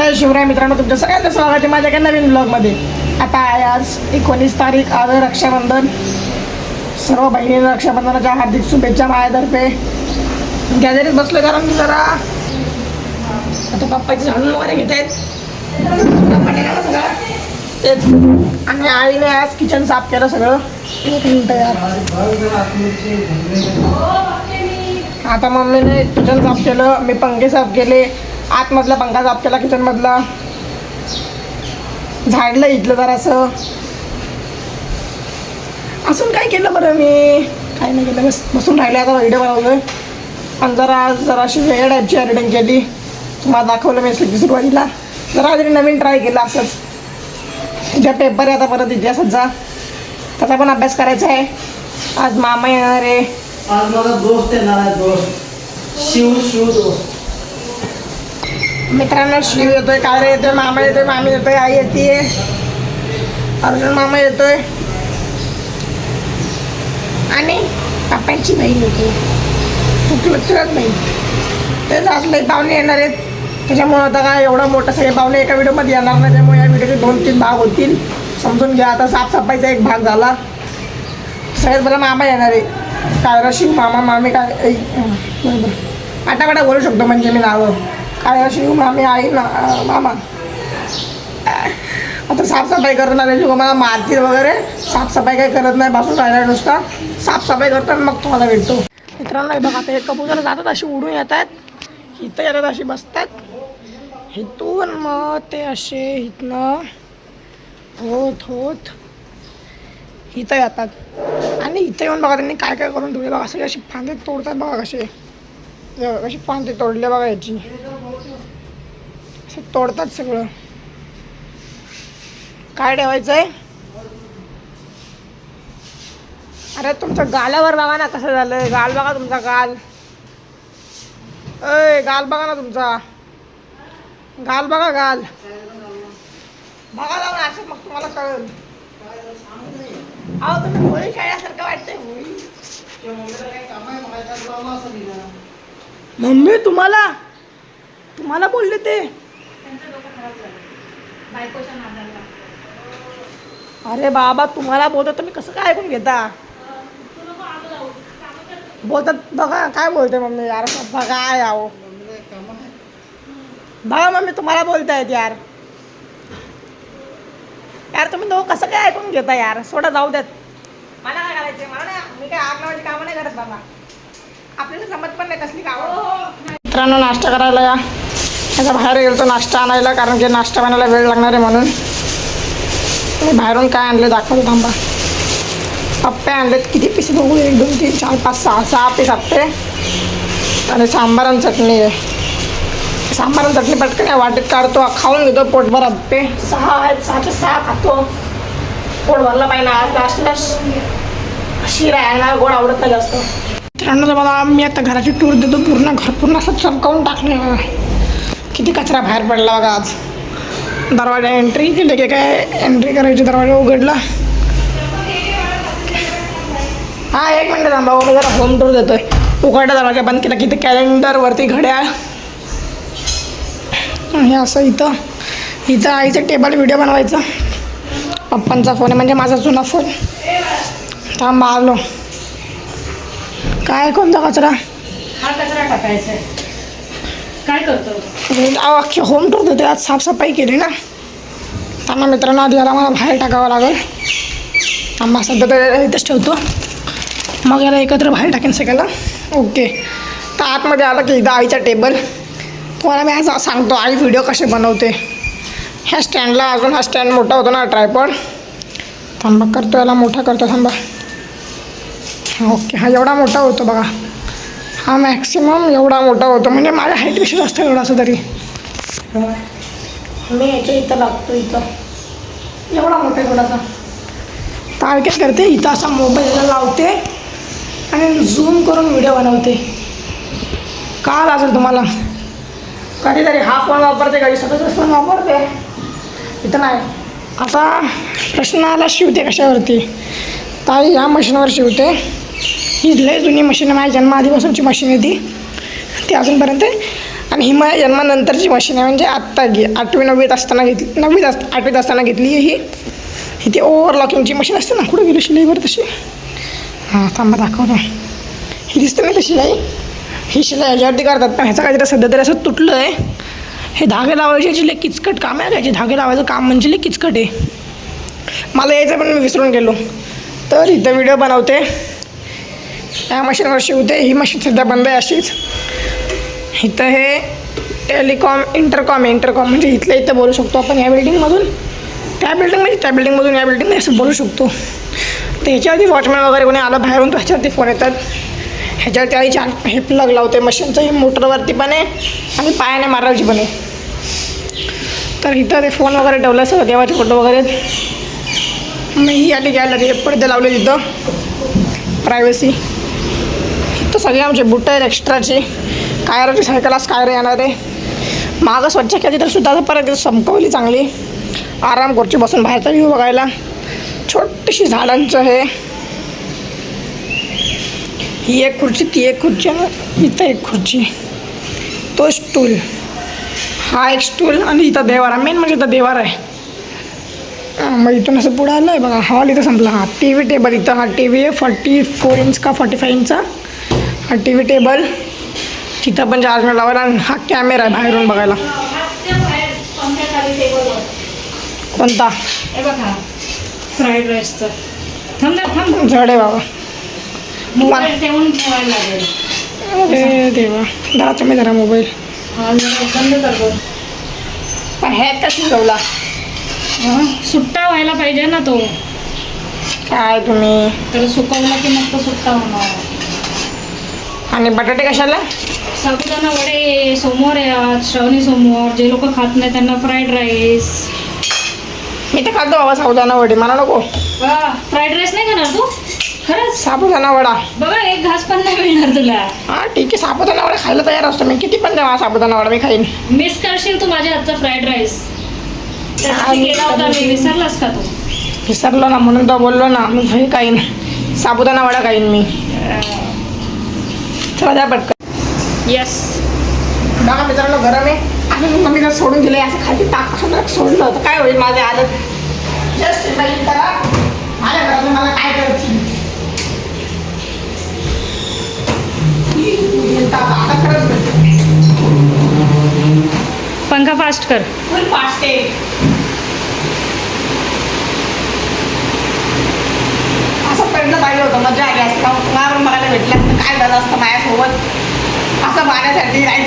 जय शिवराय मित्रांनो तुमचं सगळ्यांचं स्वागत आहे माझ्या एका नवीन ब्लॉगमध्ये आता आहे आज एकोणीस तारीख आज रक्षाबंधन. सर्व बहिणींना रक्षाबंधनाच्या हार्दिक शुभेच्छा माझ्यातर्फे. गॅदरीत बसलो कारण मी जरा. आता पप्पाची झाडून वगैरे घेत आहेत सगळं तेच. आणि आईने आज किचन साफ केलं सगळं. एक मिनटं यार. आता मम्मीने किचन साफ केलं मी पंखे साफ केले. आतमधला पंखा साफ केला किचनमधला. झाडलं इथलं जरासं. असून काय केलं बरं मी? काय नाही केलं बस बसून राहिलं आता व्हिडिओ बनवलं आणि जरा जराशी वेळ टाईपची एडिटिंग केली. तुम्हाला दाखवलं मी सुट्टी सुरुवातीला. जरा तरी नवीन ट्राय केलं असंच. उद्या पेपर आहे आता परत इतिहासाचा त्याचा पण अभ्यास करायचा आहे. आज मामा येणार आहे. आज माझा दोस्त येणार आहे दोस्त. शिव शिव दोस्त. मित्रांनो शिव येतोय काय येतोय मामा येतोय मामी येतोय आई येते. अर्जुन मामा येतोय. आणि पप्पांची बहीण येते. चुकलं चुकत नाही तेच असले पाहुणे येणार आहेत. त्याच्यामुळे आता काय एवढं मोठं सगळे पाहुणे एका व्हिडिओमध्ये येणार नाही. त्यामुळे या व्हिडिओचे दोन तीन भाग होतील. समजून घ्या. आता साफसफाईचा एक भाग झाला. सगळ्यात बरं मामा येणार आहे. काय शिव मामा मामी काय बरोबर. आटापाटा बोलू शकतो म्हणजे मी नावं. कायरा शिव मामी आई ना मामा. आता साफसफाई करणारे लोक मला मारतील वगैरे. साफसफाई काही करत नाही बसून राहिला नुसता. साफसफाई करतात मग तुम्हाला भेटतो. मित्रांनो बघा आता एक कबूतर जातात अशी उडून येतात. इथं येतात अशी बसतात. इथून मग ते असे इथनं होत होत इथं येतात. आणि इथं येऊन बघा त्यांनी काय काय करून ठेवले बघा असे अशी फांदे तोडतात बघा कसे. अशी कशी फांदे तोडले बघा याची. तोडतात सगळं. काय ठेवायचं आहे अरे तुमचं गालावर बघा ना कसं झालंय. गाल बघा तुमचा गाल. अय गाल बघा ना तुमचा. गाल बघा गाल. बघा ना असं मग तुम्हाला कळेल. अहो तुम्ही होळी खेळल्यासारखं वाटतंय होळी. मम्मी तुम्हाला? तुम्हाला बोलले ते. अरे बाबा तुम्हाला बोलतात तुम्ही कसं काय ऐकून घेता? बोलतात बघा काय बोलते मम्मी यार? बघा याव. बघा मम्मी तुम्हाला बोलतायत यार. यार तुम्ही दोघं कसं काय ऐकून घेता यार? सोडा जाऊ द्यात मला काय करायचं मला नाही मी काय आग लावायची कामं नाही करत बाबा. आपल्याला समज पण नाही कसली कामं. मित्रांनो नाश्ता करायला या. आता बाहेर गेलो नाश्ता आणायला कारण की नाश्ता बनायला वेळ लागणार आहे म्हणून. मी बाहेरून काय आणले दाखवतो थांबा. अप्पे आणलेत किती पीस बघू एक दोन तीन चार पाच सहा सहा पीस अप्पे. आणि सांबार आणि चटणी आहे. सांबार आणि चटणी पटकन या वाटेत काढतो खाऊन घेतो पोटभर अप्पे. सहा आहेत सहाचे सहा खातो. पोट भरला पाहिजे आज लास्टला शिरा आहे ना गोड आवडत नाही जास्त. मित्रांनो तर मला मी आता घराची टूर देतो पूर्ण घर पूर्ण असं चमकावून टाकले किती कचरा बाहेर पडला बघा आज. दरवाजा एंट्री केली की काय एंट्री करायची दरवाजा उघडला. हा एक मिनटं थांबा मी जरा होम टूर देतोय. उघडला दरवाजा बंद केला किती कॅलेंडरवरती घड्याळ. हे असं इथं इथं आईचं टेबल व्हिडिओ बनवायचा. पप्पांचा फोन आहे म्हणजे माझा जुना फोन थांबा आलो. काय कोणता कचरा? हा कचरा टाकायचा आहे. काय करतो? अहो होम टूर देते आज साफसफाई केली ना. त्यांना मित्रांनो आधी याला मला बाहेर टाकावं लागेल. थांबा सध्या तर इथेच ठेवतो. मग याला एकत्र बाहेर टाकेन सगळ्याला. ओके तर आतमध्ये आलं की इथं आईचा टेबल तुम्हाला मी आज सांगतो आई व्हिडिओ कसे बनवते. ह्या स्टँडला अजून हा स्टँड मोठा होतो ना ट्रायपॉड थांबा करतो याला मोठा करतो थांबा. ओके हा एवढा मोठा होतो बघा. हा मॅक्सिमम एवढा मोठा होतो. म्हणजे माझ्या हाईटपेक्षा जास्त एवढा असं तरी. मी याच्या इथं लागतो इथं. एवढा मोठा थोडासा काय करते इथं असा मोबाईल लावते आणि झूम करून व्हिडिओ बनवते. का लागेल तुम्हाला. कधीतरी हा फोन वापरते कधी स्वतःचा फोन वापरते. इथं नाही. आता प्रश्न आला शिवते कशावरती. ताई ह्या मशीनवर शिवते. ही लय जुनी मशीन आहे. माझ्या जन्माआधीपासूनची मशीन आहे ती. ती अजूनपर्यंत आहे. आणि ही माझ्या जन्मानंतरची मशीन आहे. म्हणजे आत्ता घे आठवी नववीत असताना घेतली नववीत अस आठवीत असताना घेतली आहे ही. ही ती ओव्हरलॉकिंगची मशीन असते ना. कुठं गेली शिलाईवर तशी. हां थांबा दाखवतो. ही दिसते नाही तशी शिलाई ही शिलाई याच्यावरती करतात पण ह्याचा काहीतरी सध्या तरी असं तुटलं आहे हे धागे लावायचे याची लई किचकट काम आहे याची धागे लावायचं काम म्हणजे लई किचकट आहे. मला यायचं पण मी विसरून गेलो. तर इथं व्हिडिओ बनवते. या मशीनवर शिवते ही मशीन सध्या बंद आहे अशीच. इथं हे टेलिकॉम इंटरकॉम आहे इंटरकॉम म्हणजे इथल्या इथं बोलू शकतो आपण या बिल्डिंगमधून. त्या बिल्डिंग म्हणजे त्या बिल्डिंगमधून या बिल्डिंगमध्ये असं बोलू शकतो. तर ह्याच्यावरती वॉचमॅन वगैरे कोणी आलं बाहेरून तर ह्याच्यावरती फोन येतात. ह्याच्यावरती आधी चार हे प्लग लावते मशीनचं हे मोटरवरती पण आहे आणि पायाने मारायची पण आहे. तर इथं ते फोन वगैरे ठेवलं सगळं देवाचे फोटो वगैरे. मी मग ही आली गॅलरी पडदे लावले तिथं प्रायव्हसी सगळे आमचे बुट आहेत एक्स्ट्राचे कायराची सायकल आज कायर येणार आहे मागं स्वच्छ केली तर सुद्धा परत संपवली चांगली. आराम खुर्ची बसून बाहेरचा व्ह्यू बघायला. छोटीशी झाडांचं हे. ही एक खुर्ची ती एक खुर्ची आणि इथं एक खुर्ची. तो स्टूल हा एक स्टूल आणि इथं देवारा. मेन म्हणजे इथं देवार आहे. मग इथून असं पुढं आलं आहे बघा. हॉल इथं संपला. हा टी व्ही टेबल इथं. हा टी व्ही आहे. फॉर्टी फोर इंच का फॉर्टी फाय इंचचा टी व्ही टेबल तिथं पण चार्जर लावायला आणि हा कॅमेरा आहे बाहेरून बघायला. कोणता? बघा. फ्राईड राईसचं थांब थांब. जड आहे बाबा. मोबाईल ठेवून ठेवायला लागेल. अरे देवा. जरा तुम्ही जरा मोबाईल हा. पण हे का शिजवला हं, सुट्टा व्हायला पाहिजे ना तो. काय तुम्ही? तर सुकवला की मग तो सुट्टा होणार. आणि बटाटे कशाला? साबुदाणा वडे सोमवार आहे आज श्रावणी सोमवार जे लोक खात नाही त्यांना फ्राईड राईस मी तर खातो बाबा साबुदाणा वडे मला नको. फ्राईड राईस नाही खाणार तू? खरंच? साबुदाणा वडा. बघा एक घास पण नाही मिळणार तुला. हां ठीक आहे साबुदाणा वडा खायला तयार असतो मी किती पण द्या साबुदाणा वडा मी खाईन. मिस करशील तू माझ्या हातचा फ्राईड राईस होता मी विसरलास का तू? विसरलो ना म्हणून तर बोललो ना मी खाईन. साबुदाणा वडा खाईन मी. चला द्या पटकन येस बघा मित्रांनो गरम आहे. आणि मम्मी जर सोडून दिलं असं खाली जर सोडलं तर काय होईल माझे आदत जस्ट करा. माझ्या घरात मला काय खरंच पंखा फास्ट कर. फुल फास्ट आहे. असं पडलं पाहिजे होतं मजा आली असती मग पुण्यावरून बघायला भेटलं असतं काय झालं असतं माझ्यासोबत? असं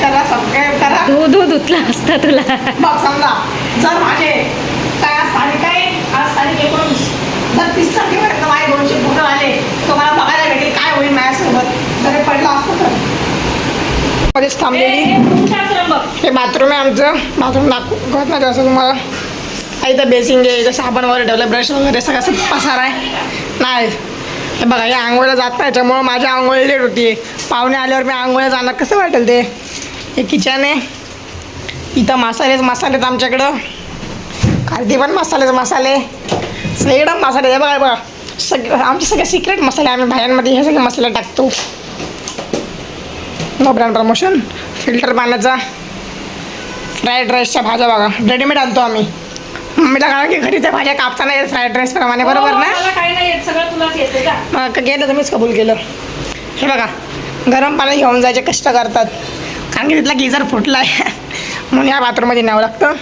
करा सबस्क्राईब करा. दूध दूध उतला असता तुला. मग समजा जर माझे काय आज तारीख आहे? आज तारीख एकोणीस. जर तीस तारखेपर्यंत माझे दोनशे फोटो आले तर मला बघायला भेटेल काय होईल माझ्यासोबत. जर हे पडलं असतं तर. मध्येच थांबलेली. हे बाथरूम आहे आमचं. बाथरूम कळत नाही असं तुम्हाला? आहे इथं बेसिंग आहे इथं साबण वगैरे ठेवलं ब्रश वगैरे सगळं पसार आहे. नाही. बघा हे आंघोळीला जात नाही त्याच्यामुळं माझ्या आंघोळी लेट होती. पाहुणे आल्यावर मी आंघोळीला जाणार. कसं वाटेल ते? हे किचन आहे. इथं मसालेच मसाले आहेत आमच्याकडं. खालती पण मसालेच मसाले. सगळं मसाले आहे बघा बघा. सग आमचे सगळे सिक्रेट मसाले आम्ही बाहेरमध्ये हे सगळे मसाले टाकतो. नो ब्रँड प्रमोशन फिल्टर पाण्याचा. फ्राईड राईसच्या भाज्या बघा. रेडीमेड आणतो आम्ही. मम्मीला कळा की घरी त्या भाज्या कापताना येत फ्राईड राईस प्रमाणे बरोबर ना? मला काही नाही येत सगळं तुलाच येते का? मग गेलं तुम्हीच कबूल केलं. हे बघा गरम पाणी घेऊन जायचे कष्ट करतात. कारण की तिथला गिझर फुटला आहे म्हणून या बाथरूममध्ये न्यावं लागतं.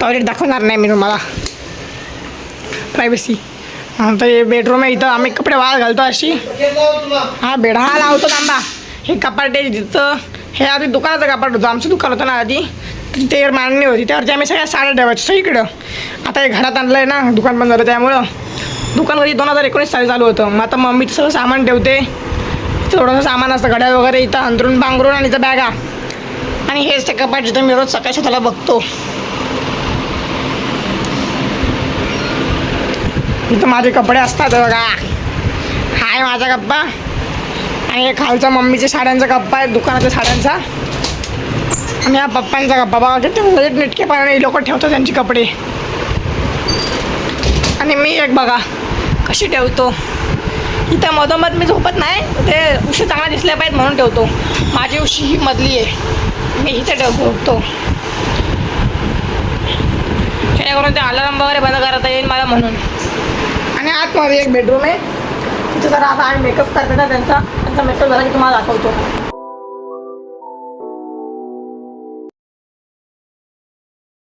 टॉयलेट दाखवणार नाही मी तुम्हाला. प्रायव्हसी हां तर हे बेडरूम आहे इथं. आम्ही कपडे वाळ घालतो अशी. हा बेड हा लावतो थांबा. हे कपाट तिथं. हे आधी दुकानाचं कपाट होतं. आमचं दुकान होतं ना आधी. ते मांडणी होती. त्यावरती आम्ही सगळ्या साड्या ठेवायचं सगळीकडं. आता हे घरात आणलं आहे ना दुकान बंद झालं त्यामुळं. दुकान दोन हजार एकोणीस साली चालू होतं. मग आता मम्मीचं सगळं सामान ठेवते. थोडंसं सामान असतं घड्याळ वगैरे इथं अंतरून बांगरून आणि इथं बॅगा. आणि हेच ते कपाट जिथं मी रोज सकाळी स्वतःला बघतो. इथं माझे कपडे असतात बघा. हाय माझा कप्पा आणि हे खालचा मम्मीच्या साड्यांचा कप्पा आहे दुकानाच्या साड्यांचा. आणि हा पप्पांचा गप्पा बघा किती म्हणजे नेटकेपणाने लोक ठेवतात त्यांचे कपडे. आणि मी एक बघा कशी ठेवतो? इथं मधोमध मी झोपत नाही ते उशी चांगला दिसल्या पाहिजे म्हणून ठेवतो. माझी उशी ही मधली आहे. मी इथे ठेव झोपतो. जेणेकरून ते अलार्म वगैरे बंद करता येईल मला म्हणून. आणि आतमध्ये एक बेडरूम आहे. तिथं जरा आता आम्ही मेकअप करता त्यांचा. त्यांचा मेकअप झाला की तुम्हाला दाखवतो.